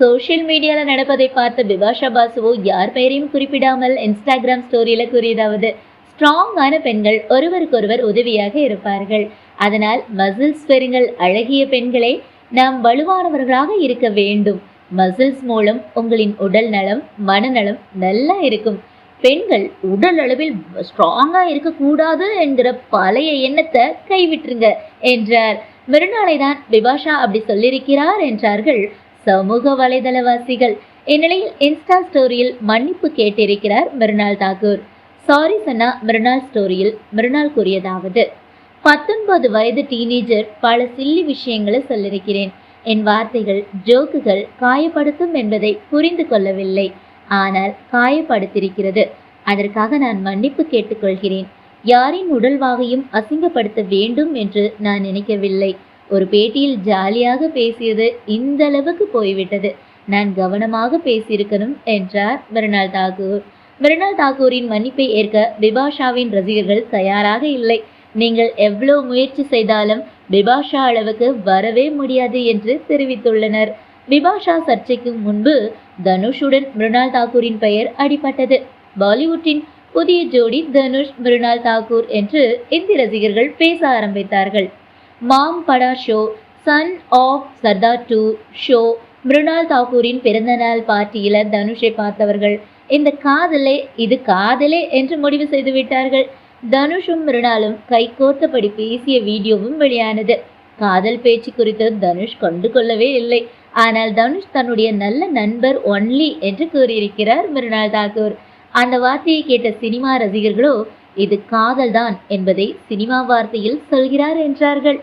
Social மீடியால நடப்பதை பார்த்த பிபாஷா பாசுவோ யார் பெயரையும் குறிப்பிடாமல் இன்ஸ்டாகிராம் ஸ்டோரியில கூறியதாவது ஸ்ட்ராங்கான பெண்கள் ஒருவருக்கொருவர் உதவியாக இருப்பார்கள். அதனால் மசில்ஸ் பெறுங்கள் அழகிய பெண்களே நாம் வலுவானவர்களாக இருக்க வேண்டும். மசில்ஸ் மூலம் உங்களின் உடல் நலம் மனநலம் நல்லா இருக்கும். பெண்கள் உடல் அளவில் ஸ்ட்ராங்கா இருக்கக்கூடாது என்கிற பழைய எண்ணத்தை கைவிட்டுருங்க என்றார். மறுநாளை தான் பிபாஷா அப்படி சொல்லியிருக்கிறார் என்றார்கள் சமூக வலைதளவாசிகள். இந்நிலையில் இன்ஸ்டா ஸ்டோரியில் மன்னிப்பு கேட்டிருக்கிறார் மிருனால் தாக்கூர் சாரி சன்னா மிருனால் ஸ்டோரியில் மிருனால் கூறியதாவது. பத்தொன்பது வயது டீனேஜர் பல சில்லி விஷயங்களை சொல்லியிருக்கிறேன் என் வார்த்தைகள் ஜோக்குகள் காயப்படுத்தும் என்பதை புரிந்து கொள்ளவில்லை. ஆனால் காயப்படுத்திருக்கிறது அதற்காக நான் மன்னிப்பு கேட்டுக்கொள்கிறேன். யாரின் உடல்வாகையும் அசிங்கப்படுத்த வேண்டும் என்று நான் நினைக்கவில்லை. ஒரு பேட்டியில் ஜாலியாக பேசியது இந்த அளவுக்கு போய்விட்டது. நான் கவனமாக பேசியிருக்கணும் என்றார் மிருனால் தாகூர். மிருனால் தாகூரின் மன்னிப்பை ஏற்க பிபாஷாவின் ரசிகர்கள் தயாராக இல்லை. நீங்கள் எவ்வளோ முயற்சி செய்தாலும் பிபாஷா அளவுக்கு வரவே முடியாது என்று தெரிவித்துள்ளனர். பிபாஷா சர்ச்சைக்கு முன்பு தனுஷுடன் மிருனால் தாக்கூரின் பெயர் அடிபட்டது. பாலிவுட்டின் புதிய ஜோடி தனுஷ் மிருனால் தாக்கூர் என்று இந்தி ரசிகர்கள் பேச ஆரம்பித்தார்கள். மாம் படா show son of Sardaar two show Mrunal தாக்கூரின் பிறந்தநாள் பார்ட்டியில தனுஷை பார்த்தவர்கள். இந்த காதலே இது காதலே என்று முடிவு செய்து விட்டார்கள். தனுஷும் மிருணாலும் கைகோர்த்தபடி பேசிய வீடியோவும் வெளியானது. காதல் பேச்சு குறித்து தனுஷ் கண்டு கொள்ளவே இல்லை. ஆனால் தனுஷ் தன்னுடைய நல்ல நண்பர் ஒன்லி என்று கூறியிருக்கிறார் மிருணால் தாக்கூர் அந்த வார்த்தையை கேட்ட சினிமா ரசிகர்களோ இது காதல்தான் என்பதை சினிமா வார்த்தையில் சொல்கிறார் என்றார்கள்.